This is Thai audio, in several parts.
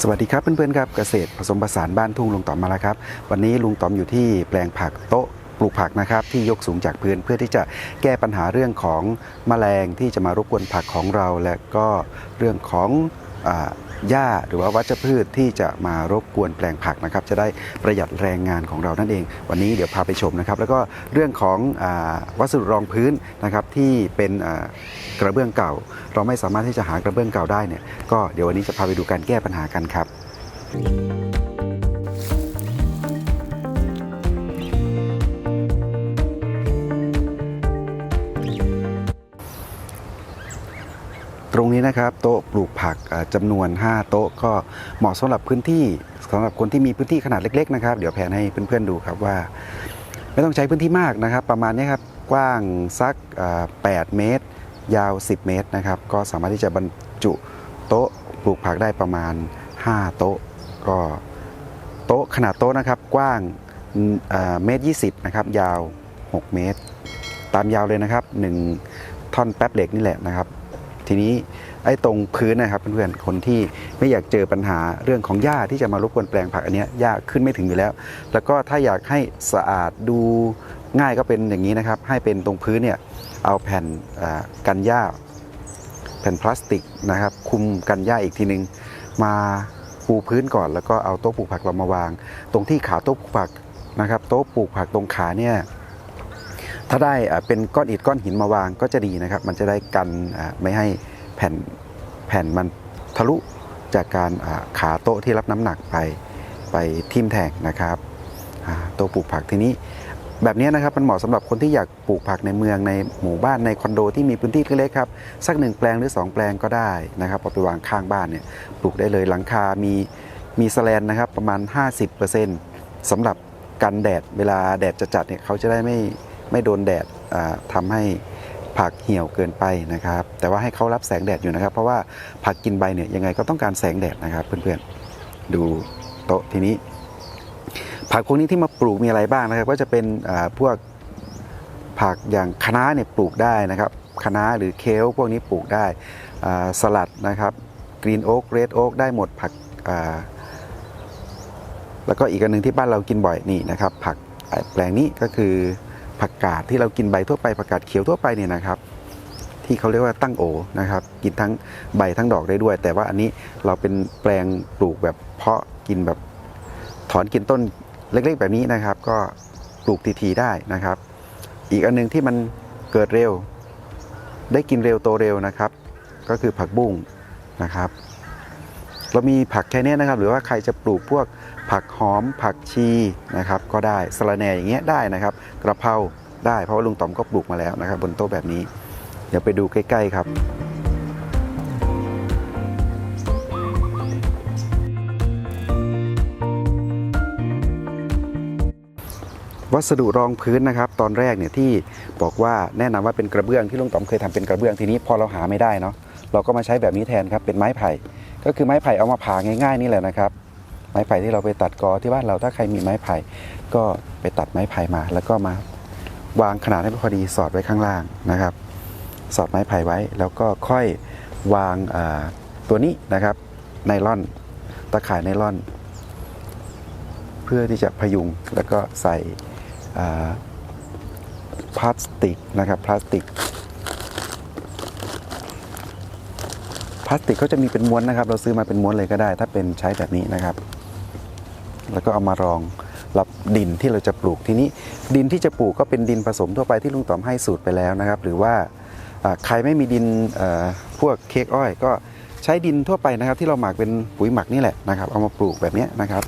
สวัสดีครับเพื่อนๆครับเกษตรผสมผสานบ้านทุ่งลุงต๋อมมาแล้วครับ วันนี้ลุงต๋อมอยู่ที่แปลงผักโต๊ะปลูกผักนะครับที่ยกสูงจากพื้นเพื่อที่จะแก้ปัญหาเรื่องของแมลงที่จะมารบกวนผักของเรา และก็เรื่องของ หญ้าหรือว่าวัชพืชที่จะมารบกวนแปลงผักนะครับ จะได้ประหยัดแรงงานของเรานั่นเอง วันนี้เดี๋ยวพาไปชมนะครับ แล้วก็เรื่องของอวัสดุรองพื้นนะครับที่เป็นกระเบื้องเก่า เราไม่สามารถที่จะหากระเบื้องเก่าได้เนี่ยก็เดี๋ยววันนี้จะพาไปดูการแก้ปัญหากันครับตร นี้นะครับโต๊ะปลูกผักอ่าจำนวน 5 โต๊ะก็เหมาะสำหรับพื้นที่สำหรับคนที่มีพื้นที่ขนาดเล็กๆนะครับ เดี๋ยวแผนให้เพื่อนๆดูครับว่า ไม่ต้องใช้พื้นที่มากนะครับ ประมาณนี้ครับกว้างสัก 8 เมตร ยาว 10 เมตรนะครับ ก็สามารถที่จะบรรจุโต๊ะปลูกผักได้ประมาณ 5 โต๊ะ ก็โต๊ะขนาดโต๊ะนะครับกว้างเมตรยีนะครับยาว 6 เมตร ตามยาวเลยนะครับ 1 ท่อนแป๊บเหล็กนี่แหละนะครับ ทีนี้ ไอ้ตรงพื้นนะครับเพื่อนๆคนที่ไม่อยากเจอปัญหาเรื่องของหญ้าที่จะมารบกวนแปลงผักอันนี้หญ้าขึ้นไม่ถึงอยู่แล้ว แล้วก็ถ้าอยากให้สะอาดดูง่ายก็เป็นอย่างนี้นะครับ ให้เป็นตรงพื้นเนี่ยเอาแผ่นกันหญ้า แผ่นพลาสติกนะครับ คุมกันหญ้าอีกทีนึงมาปูพื้นก่อน แล้วก็เอาโต๊ะปลูกผักเรามาวาง ตรงที่ขาโต๊ะปลูกผักนะครับ โต๊ะปลูกผักตรงขาเนี่ยถ้าได้เป็นก้อนอิฐก้อนหินมาวางก็จะดีนะครับ มันจะได้กันไม่ให้ แผ่นแผ่นมันทะลุจากการขาโต๊ะที่รับน้ำหนักไปไปทิ่มแทงนะครับต๊ะปลูกผักทีนี้ แบบนี้นะครับมันเหมาะสำหรับคนที่อยากปลูกผักในเมืองในหมู่บ้านในคอนโดที่มีพื้นที่เล็กๆครับสักหนึ่งแปลงหรือ 2 แปลงก็ได้นะครับเอาไปวางข้างบ้านเนี่ยปลูกได้เลยหลังคา มีมีสแลนนะครับประมาณ 50%สำหรับกันแดดเวลาแดดจัดๆเนี่ยเขาจะได้ไม่ไม่โดนแดดอ่าทำให้ ผักเหี่ยวเกินไปนะครับ แต่ว่าให้เขารับแสงแดดอยู่นะครับ เพราะว่าผักกินใบเนี่ยยังไงก็ต้องการแสงแดดนะครับ เพื่อนๆดูโต๊ะทีนี้ ผักพวกนี้ที่มาปลูกมีอะไรบ้างนะครับ ก็จะเป็นพวกผักอย่างคะน้าเนี่ยปลูกได้นะครับคะน้าหรือเคลพวกนี้ปลูกได้สลัดนะครับกรีนโอ๊กเรดโอ๊กได้หมดผักแล้วก็อีกอันหนึ่งที่บ้านเรากินบ่อยนี่นะครับ ผักแปลงนี้ก็คือ ผักกาดที่เรากินใบทั่วไปผักกาดเขียวทั่วไปเนี่ยนะครับ ที่เขาเรียกว่าตั้งโอนะครับ กินทั้งใบทั้งดอกได้ด้วย แต่ว่าอันนี้เราเป็นแปลงปลูกแบบเพาะกินแบบถอนกินต้นเล็กๆ แบบนี้นะครับ ก็ปลูกทีๆได้นะครับ อีกอันหนึงที่มันเกิดเร็ว ได้กินเร็วโตเร็วนะครับ ก็คือผักบุ้งนะครับ เรามีผักแค่เนี้ยนะครับ หรือว่าใครจะปลูกพวกผักหอมผักชีนะครับ ก็ได้สะระแหน่อย่างเงี้ยได้นะครับ กระเพราได้เพราะว่าลุงต๋อมก็ปลูกมาแล้วนะครับ บนโต๊ะแบบนี้ เดี๋ยวไปดูใกล้ ๆ ครับวัสดุรองพื้นนะครับ ตอนแรกเนี่ยที่บอกว่าแนะนำว่าเป็นกระเบื้องที่ลุงต๋อมเคยทำเป็นกระเบื้องทีนี้พอเราหาไม่ได้เนาะเราก็มาใช้แบบนี้แทนครับเป็นไม้ไผ่ ก็คือไม้ไผ่เอามาผ่าง่ายๆนี่แหละนะครับ ไม้ไผ่ที่เราไปตัดกอที่บ้านเราถ้าใครมีไม้ไผ่ก็ไปตัดไม้ไผ่มา แล้วก็มาวางขนาดให้พอดีสอดไว้ข้างล่างนะครับ สอดไม้ไผ่ไว้ แล้วก็ค่อยวางตัวนี้นะครับไนล่อนตะข่ายไนล่อน เพื่อที่จะพยุงแล้วก็ใส่พลาสติกนะครับพลาสติก พลาสติกก็จะมีเป็นม้วนนะครับ เราซื้อมาเป็นม้วนเลยก็ได้ ถ้าเป็นใช้แบบนี้นะครับ แล้วก็เอามารองรับดินที่เราจะปลูกทีนี้ ดินที่จะปลูกก็เป็นดินผสมทั่วไปที่ลุงต๋อมให้สูตรไปแล้วนะครับ หรือว่าใครไม่มีดินพวกเค้กอ้อย ก็ใช้ดินทั่วไปนะครับ ที่เราหมักเป็นปุ๋ยหมักนี่แหละนะครับ เอามาปลูกแบบนี้นะครับ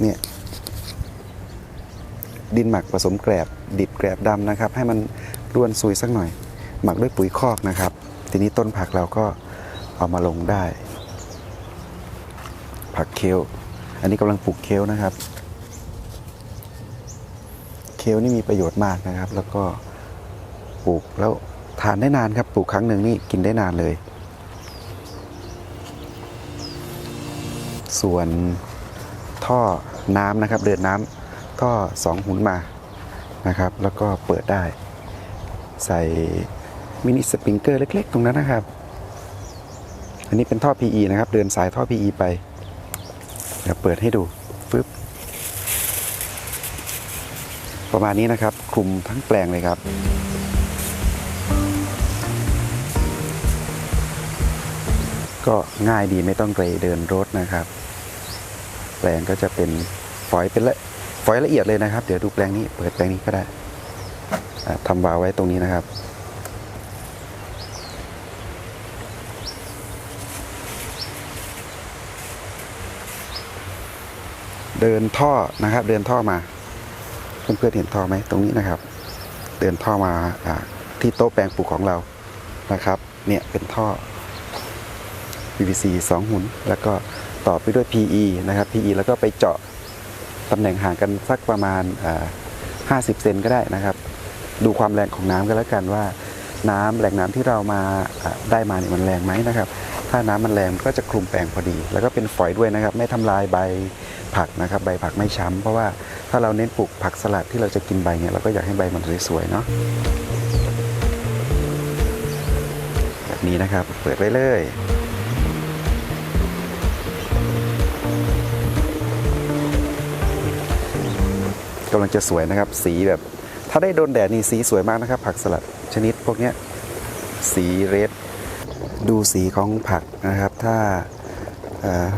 เนี่ยดินหมักผสมแกลบดิบแกลบดำนะครับ ให้มันร่วนซุยสักหน่อย หมักด้วยปุ๋ยคอกนะครับ ทีนี้ต้นผักเราก็เอามาลงได้ ผักเคลอันนี้กำลังปลูกเคลนะครับ เคลนี่มีประโยชน์มากนะครับ แล้วก็ปลูกแล้วทานได้นานครับ ปลูกครั้งหนึ่งนี่กินได้นานเลย ส่วนท่อน้ำนะครับ เดินน้ำท่อสองหุนมานะครับ แล้วก็เปิดได้ ใส่ มินิสปริงเกอร์เล็ก ๆ ตรงนั้นนะครับ อันนี้เป็นท่อ PE นะครับ เดินสายท่อ PE ไป เดี๋ยวเปิดให้ดูปึ๊บประมาณนี้นะครับ คลุมทั้งแปลงเลยครับก็ง่ายดีไม่ต้องไปเดินรถนะครับ แปลงก็จะเป็นฝอยเป็นละฝอยละเอียดเลยนะครับ เดี๋ยวดูแปลงนี้ เปิดแปลงนี้ก็ได้ทำวาไว้ตรงนี้นะครับ เดินท่อนะครับ เดินท่อมาเพื่อนๆเห็นท่อไหมตรงนี้นะครับ เดินท่อมาอที่โต๊ะแปลงปลูกของเรานะครับ เนี่ยเป็นท่อ PVC 2 หุ่น แล้วก็ต่อไปด้วย PE นะครับ PE แล้วก็ไปเจาะตำแหน่งห่างกันสักประมาณอ่า50 เซนก็ได้นะครับ ดูความแรงของน้ำก็แล้วกันว่า น้ำแหล่งน้ำที่เรามาอ่าได้มาเนี่ยมันแรงไหมนะครับ ถ้าน้ำมันแรงก็จะคลุมแปลงพอดี แล้วก็เป็นฝอยด้วยนะครับ ไม่ทำลายใบ ผักนะครับ ใบผักไม่ช้ำเพราะว่าถ้าเราเน้นปลูกผักสลัดที่เราจะกินใบเนี่ยเราก็อยากให้ใบมันสวยๆเนาะแบบนี้นะครับ เปิดไว้เลยกำลังจะสวยนะครับ สีแบบ ถ้าได้โดนแดดนี่สีสวยมากนะครับ ผักสลัดชนิดพวกนี้สีเรดดูสีของผักนะครับ ถ้า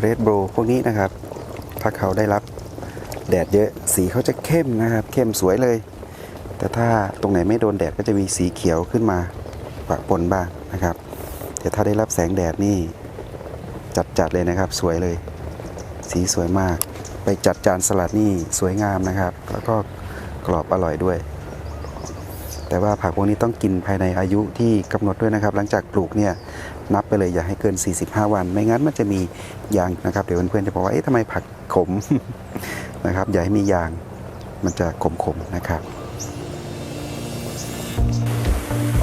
เรดโบรพวกนี้นะครับ ถ้าเขาได้รับแดดเยอะสีเขาจะเข้มนะครับ เข้มสวยเลย แต่ถ้าตรงไหนไม่โดนแดดก็จะมีสีเขียวขึ้นมาปะปนบ้างนะครับ แต่ถ้าได้รับแสงแดดนี่จัดๆเลยนะครับ สวยเลย สีสวยมาก ไปจัดจานสลัดนี่สวยงามนะครับ แล้วก็กรอบอร่อยด้วย แต่ว่าผักพวกนี้ต้องกินภายในอายุที่กำหนดด้วยนะครับ หลังจากปลูกเนี่ยนับไปเลยอย่าให้เกิน 45 วัน ไม่งั้นมันจะมียางนะครับ เดี๋ยวเพื่อนๆจะบอกว่าเอ๊ะทำไมผัก ขมนะครับ อย่าให้มียางมันจะขมๆนะครับ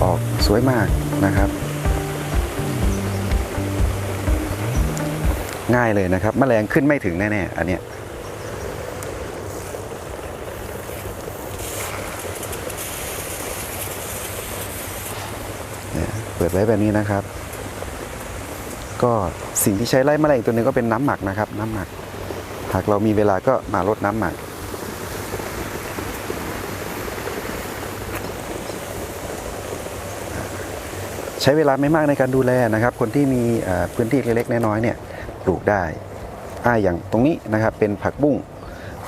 ออกสวยมากนะครับ ง่ายเลยนะครับมแมลงขึ้นไม่ถึงแน่ๆอันเนี้ยเปิดไว้แบบนี้นะครับ ก็สิ่งที่ใช้ไล่แมลงตัวนึงก็เป็นน้ำหมักนะครับ น้ำหมัก หากเรามีเวลาก็มาลดน้ำหมักใช้เวลาไม่มากในการดูแลนะครับ คนที่มีพื้นที่เล็กๆน้อยๆเนี่ยปลูกได้อ่าอย่างตรงนี้นะครับเป็นผักบุ้ง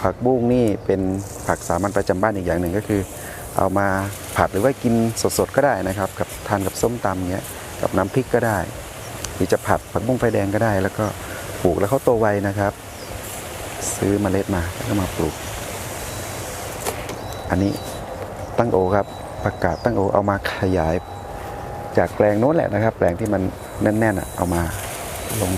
ผักบุ้งนี่เป็นผักสามัญประจำบ้านอีกอย่างหนึ่งก็คือ เอามาผัดหรือว่ากินสดๆก็ได้นะครับกับทานกับส้มตำเงี้ยกับน้ำพริกก็ได้ หรือจะผัดผักบุ้งไฟแดงก็ได้ แล้วก็ปลูกแล้วเขาโตไวนะครับ ซื้อเมล็ดมาแล้วก็มาปลูก อันนี้ตั้งโอครับประกาศตั้งโอเอามาขยายจากแปลงโน้นแหละนะครับ แปลงที่มันแน่นๆอะเอามาลง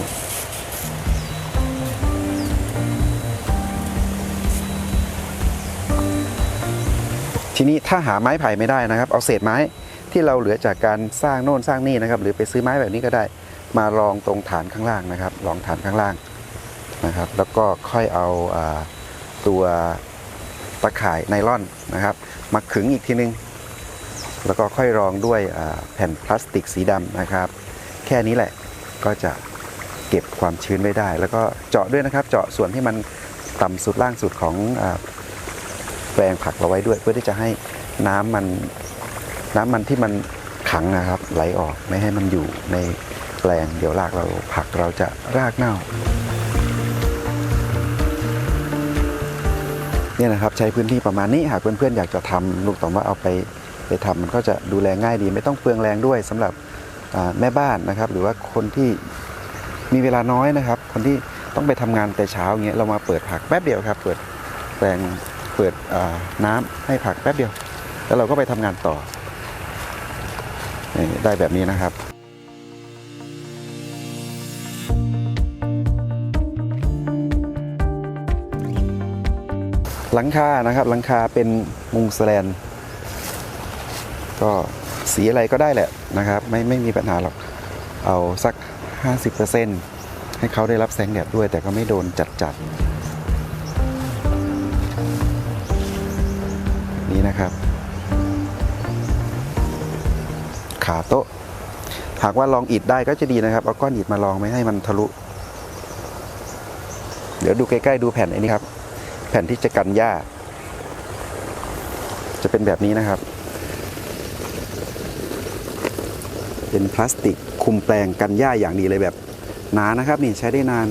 ทีนี้ถ้าหาไม้ไผ่ไม่ได้นะครับ เอาเศษไม้ที่เราเหลือจากการสร้างโน่นสร้างนี่นะครับ หรือไปซื้อไม้แบบนี้ก็ได้ มารองตรงฐานข้างล่างนะครับรองฐานข้างล่าง นะครับ แล้วก็ค่อยเอาตัวตะข่ายไนล่อนนะครับ มาขึงอีกทีนึง แล้วก็ค่อยรองด้วยแผ่นพลาสติกสีดำนะครับ แค่นี้แหละก็จะเก็บความชื้นไว้ได้ แล้วก็เจาะด้วยนะครับ เจาะส่วนที่มันต่ำสุดล่างสุดของอแปลงผักเราไว้ด้วย เพื่อที่จะให้น้ำมันน้ำมันที่มันขังนะครับ ไหลออกไม่ให้มันอยู่ในแปลงเดี๋ยวรากเราผักเราจะรากเน่า นี่นะครับใช้พื้นที่ประมาณนี้หากเพื่อนๆอยากจะทำลูกต่อว่าเอาไปไปทำมันก็จะดูแลง่ายดี ไม่ต้องเปลืองแรงด้วยสำหรับแม่บ้านนะครับ หรือว่าคนที่มีเวลาน้อยนะครับ คนที่ต้องไปทำงานแต่เช้าอย่างเงี้ยเรามาเปิดผักแป๊บเดียวครับ เปิดแปลงเปิดน้ำให้ผักแป๊บเดียว แล้วเราก็ไปทำงานต่อได้แบบนี้นะครับ หลังคานะครับ หลังคาเป็นมุงสแลนก็สีอะไรก็ได้แหละนะครับ ไม่ไม่มีปัญหาหรอกเอาสัก 50%ให้เขาได้รับแสงแดดด้วย แต่ก็ไม่โดนจัดจัดนี่นะครับ ขาโต๊ะ หากว่าลองอิฐได้ก็จะดีนะครับ เอาก้อนอิฐมาลองไม่ให้มันทะลุ เดี๋ยวดูใกล้ ๆ ดูแผ่นไอ้นี้ครับ แผ่นที่จะกันหญ้า จะเป็นแบบนี้นะครับ เป็นพลาสติกคุมแปลงกันหญ้าอย่างดีเลยแบบหนานะครับนี่ใช้ได้นาน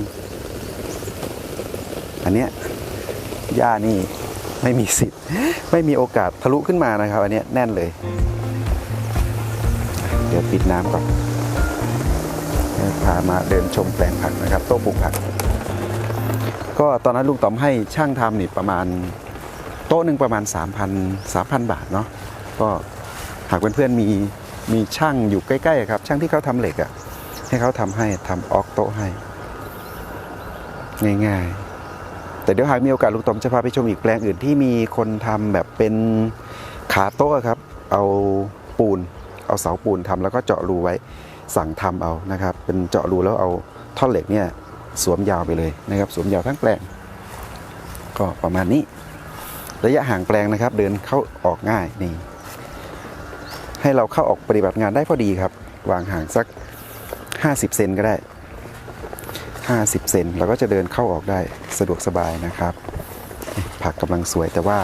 อันเนี้ยหญ้านี่ไม่มีสิทธิ์ ไม่มีโอกาสทะลุขึ้นมานะครับ อันเนี้ยแน่นเลย เดี๋ยวปิดน้ำก่อนพามาเดินชมแปลงผักนะครับโต๊ะปลูกผัก ก็ตอนนั้นลุงต๋อมให้ช่างทำนี่ประมาณโต๊ะหนึ่งประมาณ 3,000 3,000 บาทเนาะก็หากเพื่อนๆมีมีช่างอยู่ใกล้ๆครับ ช่างที่เขาทำเหล็กอะ่ะให้เขาทำให้ทำออกโต๊ะให้ ง่ายๆ แต่เดี๋ยวหากมีโอกาสลุงต๋อมจะพาไปชมอีกแปลงอื่นที่มีคนทำแบบเป็นขาโต๊ะอะครับ เอาปูน เอาเสาปูนทำแล้วก็เจาะรูไว้สั่งทำเอานะครับ เป็นเจาะรูแล้วเอาท่อนเหล็กเนี่ย สวมยาวไปเลยนะครับ สวมยาวทั้งแปลง ก็ประมาณนี้ ระยะห่างแปลงนะครับ เดินเข้าออกง่ายนี่ให้เราเข้าออกปฏิบัติงานได้พอดีครับ วางห่างสัก 50 เซนก็ได้ 50 เซนเราก็จะเดินเข้าออกได้สะดวกสบายนะครับ ผักกำลังสวยแต่ว่า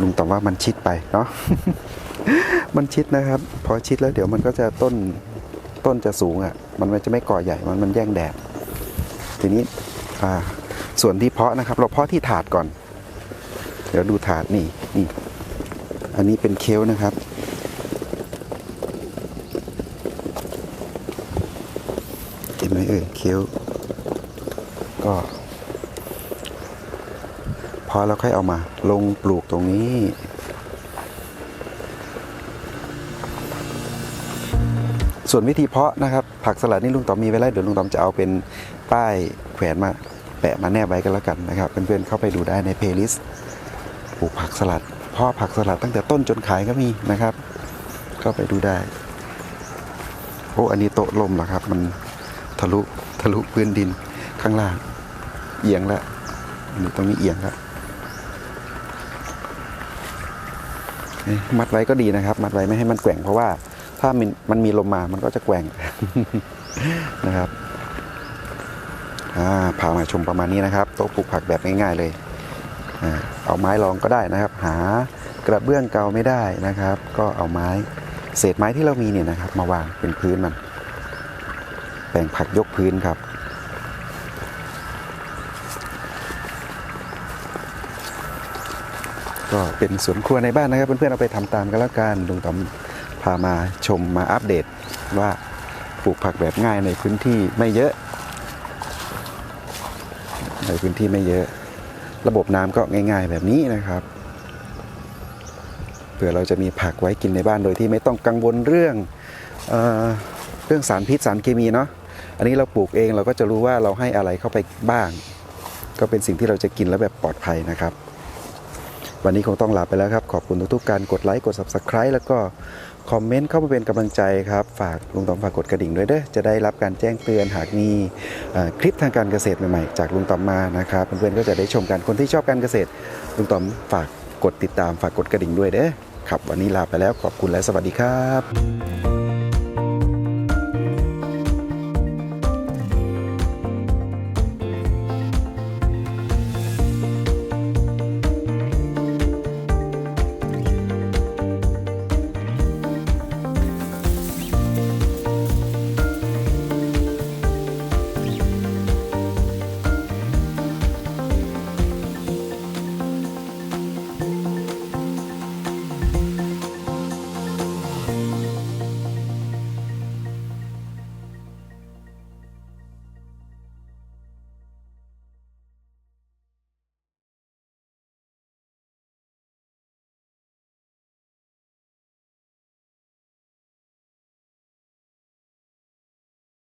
ลุงตอบว่ามันชิดไปเนาะมันชิดนะครับ พอชิดแล้วเดี๋ยวมันก็จะต้นต้นจะสูงอะ มันจะไม่ก่อใหญ่มันมันแย่งแดด ทีนี้ส่วนที่เพาะนะครับ เราเพาะที่ถาดก่อน เดี๋ยวดูถาดนี่นี่ อันนี้เป็นเคลนะครับ เห็นไหมเอ่ยเคลก็พอเราค่อยเอามา ลงปลูกตรงนี้ส่วนวิธีเพาะนะครับ ผักสลัดนี่ลุงต๋อมมีไว้แล้วเดี๋ยวลุงต๋อมจะเอาเป็น ป้ายแขวนมาแปะมาแนบไว้กันแล้วกันนะครับเพื่อนๆเข้าไปดูได้ในเพลย์ลิสต์ปลูกผักสลัดเพาะผักสลัดตั้งแต่ต้นจนขายก็มีนะครับ เข้าไปดูได้โอ้อันนี้โต๊ะลมเหรอครับ มันทะลุทะลุพื้นดินข้างล่าง เอียงแล้วอันนี้ตรงนี้เอียงแล้วมัดไว้ก็ดีนะครับ มัดไว้ไม่ให้มันแกว่งเพราะว่าถ้ามันมันมีลมมามันก็จะแกว่งนะครับ พามาชมประมาณนี้นะครับโต๊ะปลูกผักแบบง่ายๆเลยเอาไม้รองก็ได้นะครับ หากระเบื้องเก่าไม่ได้นะครับ ก็เอาไม้เศษไม้ที่เรามีเนี่ยนะครับ มาวางเป็นพื้นมันแปลงผักยกพื้นครับก็เป็นสวนครัวในบ้านนะครับ เพื่อนๆเอาไปทำตามกันแล้วกันลุงต๋อมพามาชมมาอัปเดตว่าปลูกผักแบบง่ายในพื้นที่ไม่เยอะ ในพื้นที่ไม่เยอะ ระบบน้ำก็ง่าย ๆ แบบนี้นะครับเผื่อเราจะมีผักไว้กินในบ้านโดยที่ไม่ต้องกังวลเรื่องเออเรื่องสารพิษสารเคมีเนาะอันนี้เราปลูกเองเราก็จะรู้ว่าเราให้อะไรเข้าไปบ้าง ก็เป็นสิ่งที่เราจะกินแล้วแบบปลอดภัยนะครับ วันนี้คงต้องลาไปแล้วครับ ขอบคุณทุกๆการกดไลค์กด Subscribe แล้วก็คอมเมนต์เข้ามาเป็นกำลังใจครับ ฝากลุงต๋อมฝากกดกระดิ่งด้วยเด้อจะได้รับการแจ้งเตือนหากมีคลิปทางการเกษตรใหม่ๆ จากลุงต๋อมมานะครับเพื่อนๆก็จะได้ชมกันคนที่ชอบการเกษตร ลุงต๋อมฝากกดติดตามฝากกดกระดิ่งด้วยเด้อครับ วันนี้ลาไปแล้วขอบคุณและสวัสดีครับ